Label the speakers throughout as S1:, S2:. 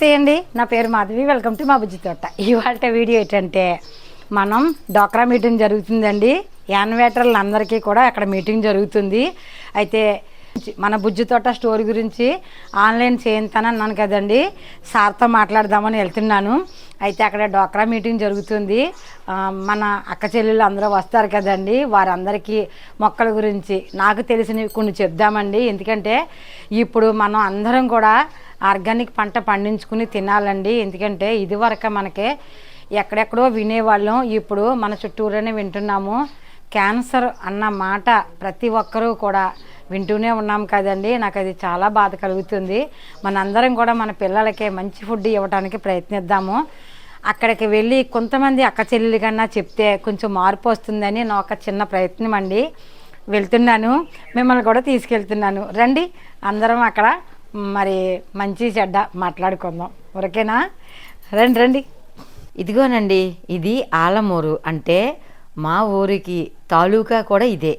S1: నమస్తే అండి. నా పేరు మాధవి. వెల్కమ్ టు మా బుజ్జి తోట. ఇవాళ వీడియో ఏంటంటే మనం డోక్రా మీటింగ్ జరుగుతుందండి. యాన్వేటర్లు అందరికీ కూడా అక్కడ మీటింగ్ జరుగుతుంది. అయితే మన బుజ్జి తోట స్టోర్ గురించి ఆన్లైన్ చేయింతానన్నాను కదండి. సార్తో మాట్లాడదామని వెళ్తున్నాను. అయితే అక్కడ డోక్రా మీటింగ్ జరుగుతుంది. మన అక్క చెల్లెళ్ళు అందరూ వస్తారు కదండి. వారందరికీ మొక్కల గురించి నాకు తెలిసినవి కొన్ని చెప్దామండి. ఎందుకంటే ఇప్పుడు మనం అందరం కూడా ఆర్గానిక్ పంట పండించుకుని తినాలండి. ఎందుకంటే ఇదివరకు మనకి ఎక్కడెక్కడో వినేవాళ్ళం. ఇప్పుడు మన చుట్టూరానే వింటున్నాము. క్యాన్సర్ అన్న మాట ప్రతి ఒక్కరూ కూడా వింటూనే ఉన్నాం కదండి. నాకు అది చాలా బాధ కలుగుతుంది. మనందరం కూడా మన పిల్లలకి మంచి ఫుడ్ ఇవ్వడానికి ప్రయత్నిద్దాము. అక్కడికి వెళ్ళి కొంతమంది అక్క చెల్లెలు కన్నా చెప్తే కొంచెం మార్పు వస్తుందని నా ఒక చిన్న ప్రయత్నం అండి. వెళ్తున్నాను. మిమ్మల్ని కూడా తీసుకెళ్తున్నాను. రండి. అందరం అక్కడ మరి మంచి చెడ్డ మాట్లాడుకుందాం. ఓకేనా రండి రండి.
S2: ఇదిగోనండి ఇది ఆలమూరు. అంటే మా ఊరికి తాలూకా కూడా ఇదే.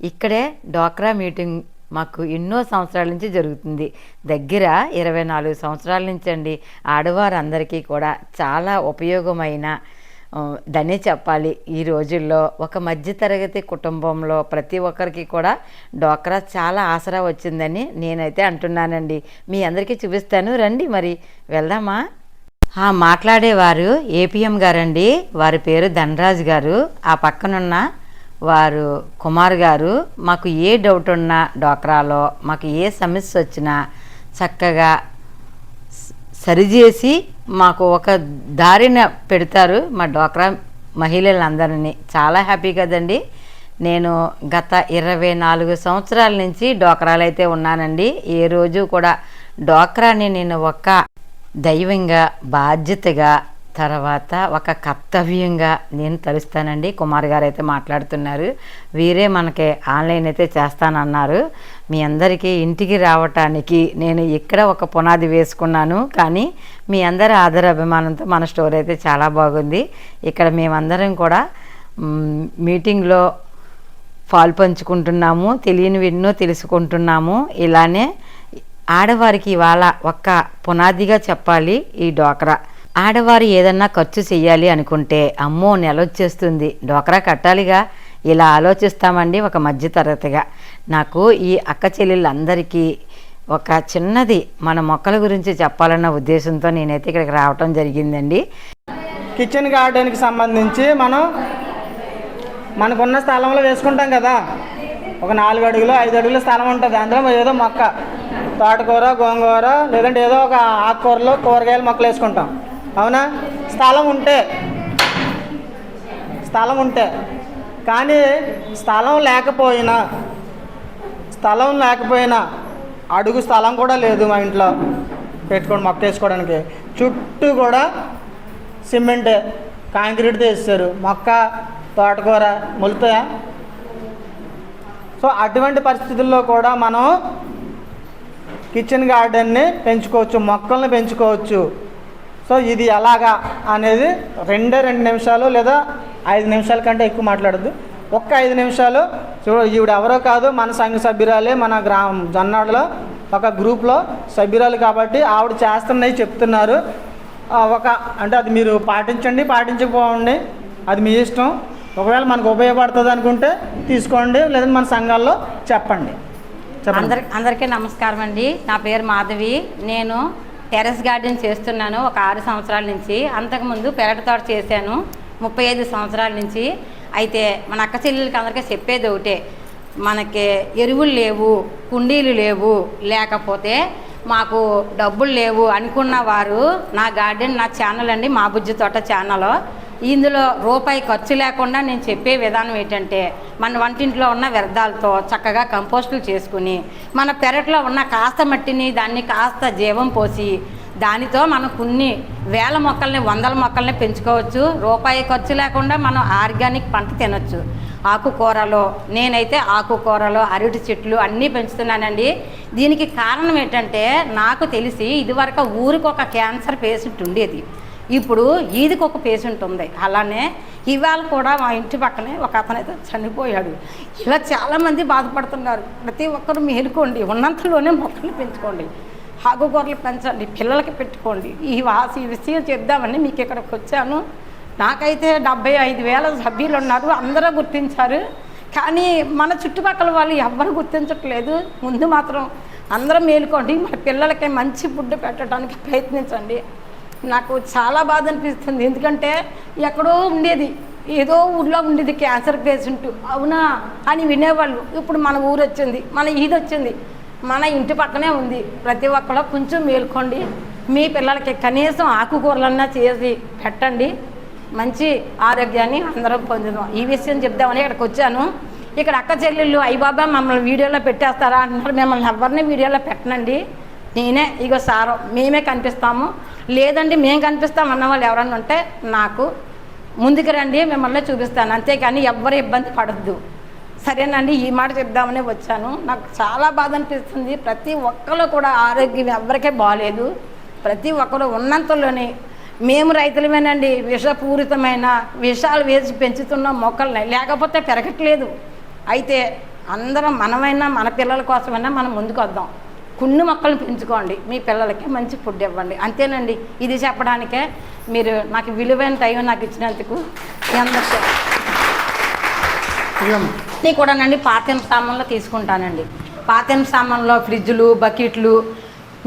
S2: ఇక్కడే డోక్రా మీటింగ్ మాకు ఎన్నో సంవత్సరాల నుంచి జరుగుతుంది. దగ్గర ఇరవై నాలుగు సంవత్సరాల నుంచి అండి. ఆడవారందరికీ కూడా చాలా ఉపయోగమైన దనే చెప్పాలి. ఈ రోజుల్లో ఒక మధ్యతరగతి కుటుంబంలో ప్రతి ఒక్కరికి కూడా డోక్రా చాలా ఆసరా వచ్చిందని నేనైతే అంటున్నానండి. మీ అందరికీ చూపిస్తాను. రండి మరి వెళ్దామా? ఆ, మాట్లాడేవారు ఏపీఎం గారండి. వారి పేరు ధనరాజు గారు. ఆ పక్కనున్న వారు కుమార్ గారు మాకు ఏ డౌట్ ఉన్నా డోక్రాలో మాకు ఏ సమస్య వచ్చినా చక్కగా సరిచేసి మాకు ఒక దారిన పెడతారు మా డోక్రా మహిళలందరినీ. చాలా హ్యాపీ కదండి. నేను గత ఇరవై నాలుగు సంవత్సరాల నుంచి డోక్రాలు అయితే ఉన్నానండి. ఏ రోజు కూడా డోక్రాని నేను ఒక దైవంగా బాధ్యతగా తర్వాత ఒక కర్తవ్యంగా నేను తలుస్తానండి. కుమార్ గారు అయితే మాట్లాడుతున్నారు. వీరే మనకి ఆన్లైన్ అయితే చేస్తానన్నారు. మీ అందరికీ ఇంటికి రావటానికి నేను ఇక్కడ ఒక పునాది వేసుకున్నాను. కానీ మీ అందరి ఆదర అభిమానంతో మన స్టోర్ అయితే చాలా బాగుంది. ఇక్కడ మేమందరం కూడా మీటింగ్లో పాలు పంచుకుంటున్నాము తెలియనివి ఎన్నో తెలుసుకుంటున్నాము. ఇలానే ఆడవారికి ఇవాళ ఒక్క పునాదిగా చెప్పాలి ఈ డోక్రా ఆడవారు ఏదన్నా ఖర్చు చేయాలి అనుకుంటే అమ్మో నెల వచ్చేస్తుంది కట్టాలిగా. ఇలా ఆలోచిస్తామండి ఒక మధ్యతరగతిగా. నాకు ఈ అక్క చెల్లెళ్ళందరికీ ఒక చిన్నది మన మొక్కల గురించి చెప్పాలన్న ఉద్దేశంతో నేనైతే ఇక్కడికి రావటం జరిగిందండి.
S3: కిచెన్ గార్డెన్కి సంబంధించి మనం మనకున్న స్థలంలో వేసుకుంటాం కదా. ఒక నాలుగు అడుగులు ఐదు అడుగుల స్థలం ఉంటుంది. అందులో ఏదో మొక్క తోటకూర గోంగూర లేదంటే ఏదో ఒక ఆకుకూరలు కూరగాయల మొక్కలు వేసుకుంటాం. అవునా? స్థలం ఉంటే. స్థలం ఉంటే. కానీ స్థలం లేకపోయినా స్థలం లేకపోయినా అడుగు స్థలం కూడా లేదు మా ఇంట్లో. పెట్టుకోండి మొక్క వేసుకోవడానికి. చుట్టూ కూడా సిమెంటే కాంక్రీట్ వేస్తారు మొక్క తోటకూర మొలుతాయా? సో అటువంటి పరిస్థితుల్లో కూడా మనం కిచెన్ గార్డెన్ని పెంచుకోవచ్చు మొక్కల్ని పెంచుకోవచ్చు. సో ఇది ఎలాగా అనేది రెండే రెండు నిమిషాలు లేదా ఐదు నిమిషాల కంటే ఎక్కువ మాట్లాడద్దు. ఒక్క ఐదు నిమిషాలు చూడ ఈవిడ ఎవరో కాదు మన సంఘ సభ్యురాలే మన గ్రామం జొన్నాడులో ఒక గ్రూప్లో సభ్యురాలు కాబట్టి ఆవిడ చేస్తున్నాయి చెప్తున్నారు. ఒక అంటే అది మీరు పాటించండి పాటించకపోండి అది మీ ఇష్టం. ఒకవేళ మనకు ఉపయోగపడుతుంది అనుకుంటే తీసుకోండి లేదంటే మన సంఘాల్లో చెప్పండి. చెప్పండి.
S1: అందరి అందరికీ నమస్కారం అండి నా పేరు మాధవి. నేను టెర్రస్ గార్డెన్ చేస్తున్నాను ఒక ఆరు సంవత్సరాల నుంచి. అంతకుముందు పెరటి తోట చేశాను ముప్పై ఐదు సంవత్సరాల నుంచి. అయితే మన అక్క చెల్లెలకి అందరికీ చెప్పేది ఒకటే మనకి ఎరువులు లేవు కుండీలు లేవు లేకపోతే మాకు డబ్బులు లేవు అనుకున్న వారు నా గార్డెన్ నా ఛానల్ అండి మా బుజ్జి తోట ఛానల్. ఇందులో రూపాయి ఖర్చు లేకుండా నేను చెప్పే విధానం ఏంటంటే మన వంటింట్లో ఉన్న వ్యర్థాలతో చక్కగా కంపోస్టులు చేసుకుని మన పెరట్లో ఉన్న కాస్త మట్టిని దాన్ని కాస్త జీవం పోసి దానితో మనం కొన్ని వేల మొక్కల్ని వందల మొక్కల్ని పెంచుకోవచ్చు. రూపాయి ఖర్చు లేకుండా మనం ఆర్గానిక్ పంట తినొచ్చు. ఆకుకూరలో నేనైతే ఆకుకూరలో అరటి చెట్లు అన్నీ పెంచుతున్నానండి. దీనికి కారణం ఏంటంటే నాకు తెలిసి ఇదివరకు ఊరికి ఒక క్యాన్సర్ పేషెంట్ ఉండేది. ఇప్పుడు ఈదికి ఒక పేషెంట్ ఉంది. అలానే ఇవాళ కూడా మా ఇంటి పక్కనే ఒక అతను అయితే చనిపోయాడు. ఇలా చాలామంది బాధపడుతున్నారు. ప్రతి ఒక్కరు మేలుకోండి. ఉన్నంతలోనే మొక్కలు పెంచుకోండి. ఆకుకూరలు పెంచండి. పిల్లలకి పెట్టుకోండి. ఈ వాసి ఈ విషయం చెప్దామని మీకు ఇక్కడికి వచ్చాను. నాకైతే డెబ్బై ఐదు వేల సభ్యులు ఉన్నారు. అందరూ గుర్తించారు. కానీ మన చుట్టుపక్కల వాళ్ళు ఎవ్వరు గుర్తించట్లేదు. ముందు మాత్రం అందరం మేలుకోండి. మన పిల్లలకి మంచి ఫుడ్ పెట్టడానికి ప్రయత్నించండి. నాకు చాలా బాధ అనిపిస్తుంది. ఎందుకంటే ఎక్కడో ఉండేది. ఏదో ఊళ్ళో ఉండేది క్యాన్సర్ పేషెంట్ అవునా? అని వినేవాళ్ళు. ఇప్పుడు మన ఊరు వచ్చింది. మన ఈది వచ్చింది. మన ఇంటి పక్కనే ఉంది. ప్రతి ఒక్కరు కొంచెం మేల్కోండి. మీ పిల్లలకి కనీసం ఆకుకూరలన్నా చేసి పెట్టండి. మంచి ఆరోగ్యాన్ని అందరం పొందుదాం. ఈ విషయం చెప్దామని ఇక్కడికి వచ్చాను. ఇక్కడ అక్క చెల్లెళ్ళు అయ్యబాబా మమ్మల్ని వీడియోలో పెట్టేస్తారా అంటున్నారు. మిమ్మల్ని ఎవరిని వీడియోలో పెట్టనండి. నేనే ఇగో సారు మేమే కనిపిస్తాము. లేదండి మేము కనిపిస్తాం అన్న వాళ్ళు ఎవరన్నా ఉంటే నాకు ముందుకు రండి మిమ్మల్ని చూపిస్తాను. అంతేకాని ఎవ్వరు ఇబ్బంది పడద్దు. సరేనండి ఈ మాట చెప్దామనే వచ్చాను. నాకు చాలా బాధ అనిపిస్తుంది. ప్రతి ఒక్కరు కూడా ఆరోగ్యం ఎవరికే బాగాలేదు ప్రతి ఒక్కరు ఉన్నంతలోనే మేము రైతులమేనండి విషపూరితమైన విషాలు వేసి పెంచుతున్న మొక్కల్ని లేకపోతే పెరగట్లేదు. అయితే అందరం మనమైనా మన పిల్లల కోసమైనా మనం ముందుకు వద్దాం కొన్ని మొక్కలు పెంచుకోండి. మీ పిల్లలకి మంచి ఫుడ్ ఇవ్వండి. అంతేనండి. ఇది చెప్పడానికే మీరు నాకు విలువైన టైం నాకు ఇచ్చినందుకు అందరికీ. కూడానండి పాతెం సామాన్లు తీసుకుంటానండి. పాతెం సామాన్లో ఫ్రిడ్జ్లు బకెట్లు.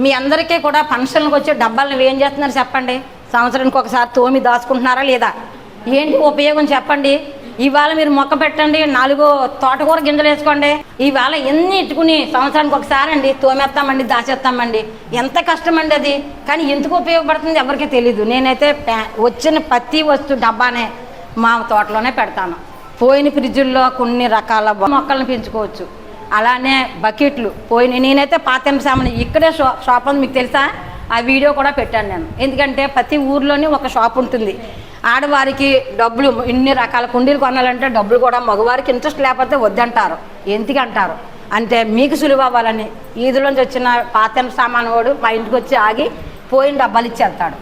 S1: మీ అందరికీ కూడా ఫంక్షన్లకు వచ్చే డబ్బాలను ఏం చేస్తున్నారు చెప్పండి? సంవత్సరానికి ఒకసారి తోమి దాచుకుంటున్నారా లేదా? ఏంటి ఉపయోగం చెప్పండి? ఇవాళ మీరు మొక్క పెట్టండి నాలుగు తోటకూర గింజలు వేసుకోండి. ఇవాళ ఎన్ని ఇట్టుకుని సంవత్సరానికి ఒకసారి అండి తోమేస్తామండి దాచేస్తామండి ఎంత కష్టం అండి అది? కానీ ఎందుకు ఉపయోగపడుతుంది ఎవరికీ తెలీదు. నేనైతే ప్యా- వచ్చిన ప్రతి వస్తువు డబ్బానే మా తోటలోనే పెడతాను. పోయిన ఫ్రిడ్జుల్లో కొన్ని రకాల మొక్కలను పెంచుకోవచ్చు. అలానే బకెట్లు పోయిన నేనైతే పాతెం సామాన్ ఇక్కడే షా షాప్ ఉంది మీకు తెలుసా? ఆ వీడియో కూడా పెట్టాను నేను. ఎందుకంటే ప్రతి ఊర్లోనే ఒక షాప్ ఉంటుంది. ఆడవారికి డబ్బులు ఇన్ని రకాల కుండీలు కొనాలంటే డబ్బులు కూడా మగవారికి ఇంట్రెస్ట్ లేకపోతే వద్దంటారు. ఎందుకంటారు? అంటే మీకు సులువు అవ్వాలని ఈదులోంచి వచ్చిన పాత్ర సామాన్ వాడు మా ఇంటికి వచ్చి ఆగి పోయిన డబ్బాలు ఇచ్చి వెళ్తాడు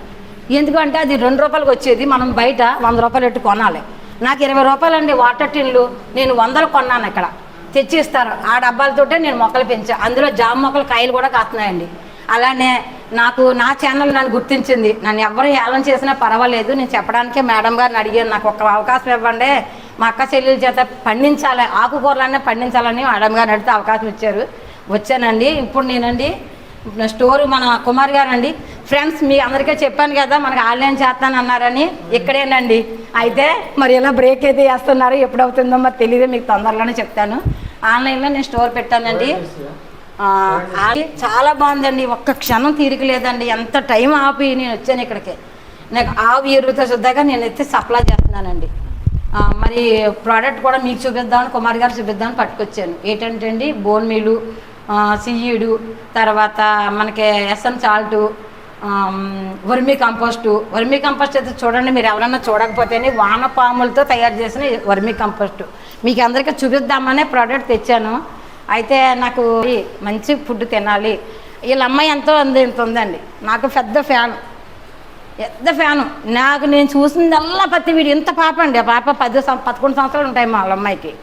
S1: ఎందుకంటే అది రెండు రూపాయలకి వచ్చేది మనం బయట వంద రూపాయలు పెట్టి కొనాలి. నాకు ఇరవై రూపాయలండి వాటర్ టిన్లు నేను వందలు కొన్నాను ఇక్కడ తెచ్చిస్తారు. ఆ డబ్బాలతోటే నేను మొక్కలు పెంచా. అందులో జామ మొక్కలు కాయలు కూడా కాస్తున్నాయండి. అలానే నాకు నా ఛానల్ నన్ను గుర్తించింది. నన్ను ఎవరు హేళన చేసినా పర్వాలేదు. నేను చెప్పడానికే మేడం గారిని అడిగాను. నాకు ఒక అవకాశం ఇవ్వండి. మా అక్క చెల్లెల చేత పండించాలి ఆకుకూరలన్నీ పండించాలని మేడం గారిని అడిగితే అవకాశం ఇచ్చారు. వచ్చానండి. ఇప్పుడు నేనండి స్టోర్ మన కుమార్ గారు అండి ఫ్రెండ్స్ మీ అందరికీ చెప్పాను కదా మనకు ఆన్లైన్ చేస్తాను అన్నారని. ఇక్కడేనండి. అయితే మరి ఎలా బ్రేక్ అయితే వేస్తున్నారు. ఎప్పుడు అవుతుందో మరి తెలియదు మీకు తొందరలోనే చెప్తాను. ఆన్లైన్లో నేను స్టోర్ పెట్టానండి. చాలా బాగుందండి. ఒక్క క్షణం తీరిక లేదండి ఎంత టైం ఆపి నేను వచ్చాను ఇక్కడికి. నాకు ఆవు ఎరువుతో శుద్ధగా నేను అయితే సప్లై చేస్తున్నానండి. మరి ప్రోడక్ట్ కూడా మీకు చూపిద్దామని కుమార్ గారు చూపిద్దామని పట్టుకొచ్చాను. ఏంటంటే అండి బోన్ మీలు సియ్యుడు తర్వాత మనకి ఎస్ఎన్ salt vermicompost. Vermicompost అయితే చూడండి మీరు ఎవరన్నా చూడకపోతేనే వానపాములతో తయారు చేసిన వర్మీ కంపోస్టు. మీకు అందరికీ చూపిద్దామనే ప్రోడక్ట్ తెచ్చాను. అయితే నాకు మంచి ఫుడ్ తినాలి. వీళ్ళ అమ్మాయి ఎంతో ఉంది ఇంత ఉందండి. నాకు పెద్ద ఫ్యాన్. పెద్ద ఫ్యాను. నాకు నేను చూసిందల్లా ప్రతి వీడు. ఇంత పాప అండి. ఆ పాప పది పదకొండు సంవత్సరాలు ఉంటాయి మా వాళ్ళ అమ్మాయికి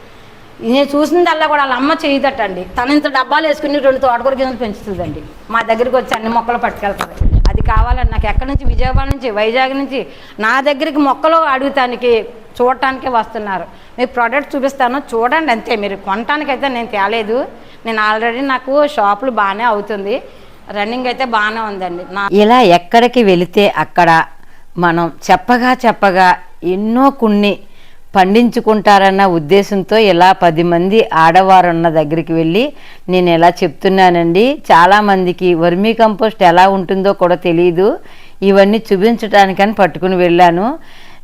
S1: నేను చూసిందల్లా కూడా వాళ్ళ అమ్మ చేయదటండి తను ఇంత డబ్బాలు వేసుకుని రెండు తోటకూర గింజలు పెంచుతుందండి. మా దగ్గరికి వచ్చి అన్ని మొక్కలు పట్టుకెళ్తుంది. కావాలని నాకు ఎక్కడి నుంచి విజయవాడ నుంచి వైజాగ్ నుంచి నా దగ్గరికి మొక్కలు అడుగుతానికి చూడటానికి వస్తున్నారు. మీరు ప్రోడక్ట్ చూపిస్తాను చూడండి అంతే. మీరు కొనటానికైతే నేను తేలేదు. నేను ఆల్రెడీ నాకు షాపులు బాగానే అవుతుంది. రన్నింగ్ అయితే బాగానే ఉందండి. నా
S2: ఇలా ఎక్కడికి వెళితే అక్కడ మనం చెప్పగా చెప్పగా ఎన్నో కొన్ని పండించుకుంటారన్న ఉద్దేశంతో ఇలా పది మంది ఆడవారు ఉన్న దగ్గరికి వెళ్ళి నేను ఇలా చెప్తున్నానండి చాలామందికి వర్మీ కంపోస్ట్ ఎలా ఉంటుందో కూడా తెలియదు ఇవన్నీ చూపించడానికని పట్టుకుని వెళ్ళాను.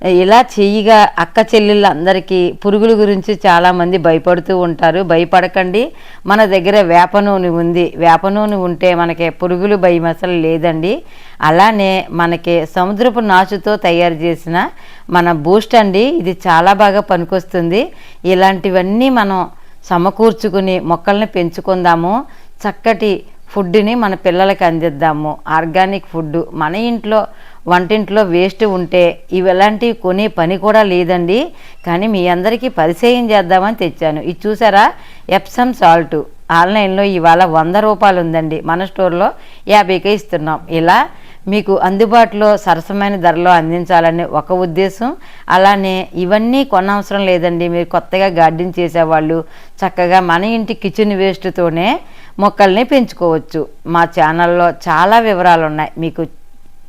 S2: ఇలా చెయ్యగా అక్క చెల్లెళ్ళందరికీ పురుగుల గురించి చాలామంది భయపడుతూ ఉంటారు. భయపడకండి. మన దగ్గర వేప నూనె ఉంది. వేప నూనె ఉంటే మనకి పురుగులు భయం అసలు లేదండి. అలానే మనకి సముద్రపు నాచుతో తయారు చేసిన మన బూస్ట్ అండి. ఇది చాలా బాగా పనికొస్తుంది. ఇలాంటివన్నీ మనం సమకూర్చుకుని మొక్కల్ని పెంచుకుందాము. చక్కటి ఫుడ్ని మన పిల్లలకి అందిద్దాము. ఆర్గానిక్ ఫుడ్ మన ఇంట్లో వంటింట్లో వేస్ట్ ఉంటే ఇవి కొనే పని కూడా లేదండి. కానీ మీ అందరికీ పరిచయం చేద్దామని తెచ్చాను. ఇది చూసారా? ఎప్సమ్ సాల్ట్ ఆన్లైన్లో ఇవాళ వంద రూపాయలు ఉందండి. మన స్టోర్లో యాభైకే ఇస్తున్నాం. ఇలా మీకు అందుబాటులో సరసమైన ధరలో అందించాలని ఒక ఉద్దేశం. అలానే ఇవన్నీ కొనవసరం లేదండి. మీరు కొత్తగా గార్డెన్ చేసేవాళ్ళు చక్కగా మన ఇంటి కిచెన్ వేస్ట్తోనే మొక్కల్ని పెంచుకోవచ్చు. మా ఛానల్లో చాలా వివరాలు ఉన్నాయి మీకు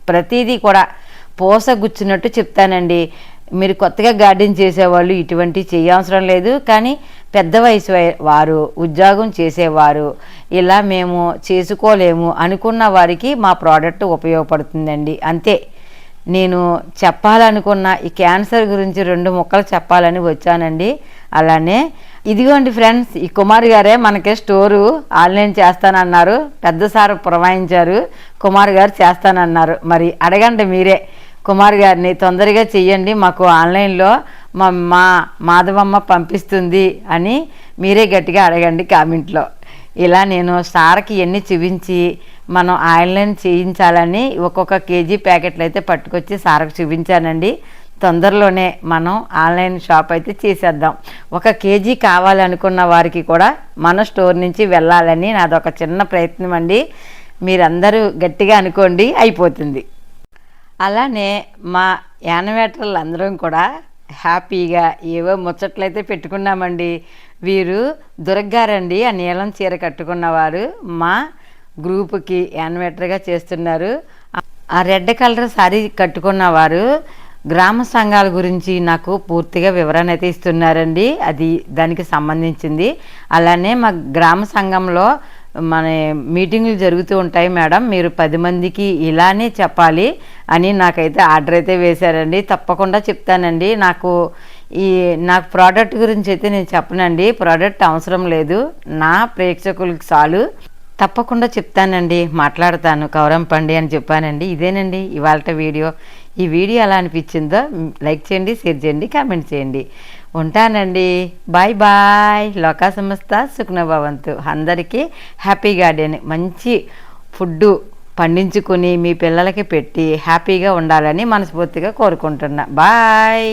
S2: ప్రతిదీ కూడా పోసగుచ్చినట్టు చెప్తానండి. మీరు కొత్తగా గార్డెన్ చేసేవాళ్ళు ఇటువంటివి చేయవసరం లేదు. కానీ పెద్ద వయసు వారు ఉద్యోగం చేసేవారు ఇలా మేము చేసుకోలేము అనుకున్న వారికి మా ప్రోడక్ట్ ఉపయోగపడుతుందండి. అంతే. నేను చెప్పాలనుకున్న ఈ క్యాన్సర్ గురించి రెండు ముక్కలు చెప్పాలని వచ్చానండి. అలానే ఇదిగోండి ఫ్రెండ్స్ ఈ కుమార్ గారే మనకి స్టోరు ఆన్లైన్ చేస్తానన్నారు. పెద్ద సార్ పురమాయించారు. కుమార్ గారు చేస్తానన్నారు. మరి అడగండి మీరే. కుమార్ గారిని తొందరగా చెయ్యండి మాకు ఆన్లైన్లో మా మా మాధవమ్మ పంపిస్తుంది అని మీరే గట్టిగా అడగండి కామెంట్లో. ఇలా నేను సార్కి ఎన్ని చూపించి మనం ఆన్లైన్ చేయించాలని ఒక్కొక్క కేజీ ప్యాకెట్లు అయితే పట్టుకొచ్చి సార్కి చూపించానండి. తొందరలోనే మనం ఆన్లైన్ షాప్ అయితే చేసేద్దాం. ఒక కేజీ కావాలనుకున్న వారికి కూడా మన స్టోర్ నుంచి వెళ్ళాలని నాదొక చిన్న ప్రయత్నం అండి. మీరందరూ గట్టిగా అనుకోండి అయిపోతుంది. అలానే మా యానవేటర్లు అందరం కూడా హ్యాపీగా ఏవో ముచ్చట్లయితే పెట్టుకున్నామండి. వీరు దుర్గారండి ఆ నీలం చీర కట్టుకున్నవారు మా గ్రూపుకి యానవేటర్గా చేస్తున్నారు. ఆ రెడ్ కలర్ శారీ కట్టుకున్నవారు గ్రామ సంఘాల గురించి నాకు పూర్తిగా వివరణ అయితే ఇస్తున్నారండి. అది దానికి సంబంధించింది. అలానే మా గ్రామ సంఘంలో మన మీటింగ్లు జరుగుతూ ఉంటాయి మేడం. మీరు పది మందికి ఇలానే చెప్పాలి అని నాకైతే ఆర్డర్ అయితే వేశారండి. తప్పకుండా చెప్తానండి. నాకు ఈ నాకు ప్రోడక్ట్ గురించి అయితే నేను చెప్పనండి. ప్రోడక్ట్ అవసరం లేదు. నా ప్రేక్షకులకు చాలు. తప్పకుండా చెప్తానండి. మాట్లాడతాను. కౌరంపండి అని చెప్పానండి. ఇదేనండి ఇవాళ వీడియో. ఈ వీడియో ఎలా అనిపించిందో లైక్ చేయండి షేర్ చేయండి కామెంట్ చేయండి. ఉంటానండి. Bye bye. లోకా సంస్థ సుఖ్నభవంతు. అందరికీ హ్యాపీ గార్డెన్. మంచి ఫుడ్డు పండించుకొని మీ పిల్లలకి పెట్టి హ్యాపీగా ఉండాలని మనస్ఫూర్తిగా కోరుకుంటున్నా. బాయ్.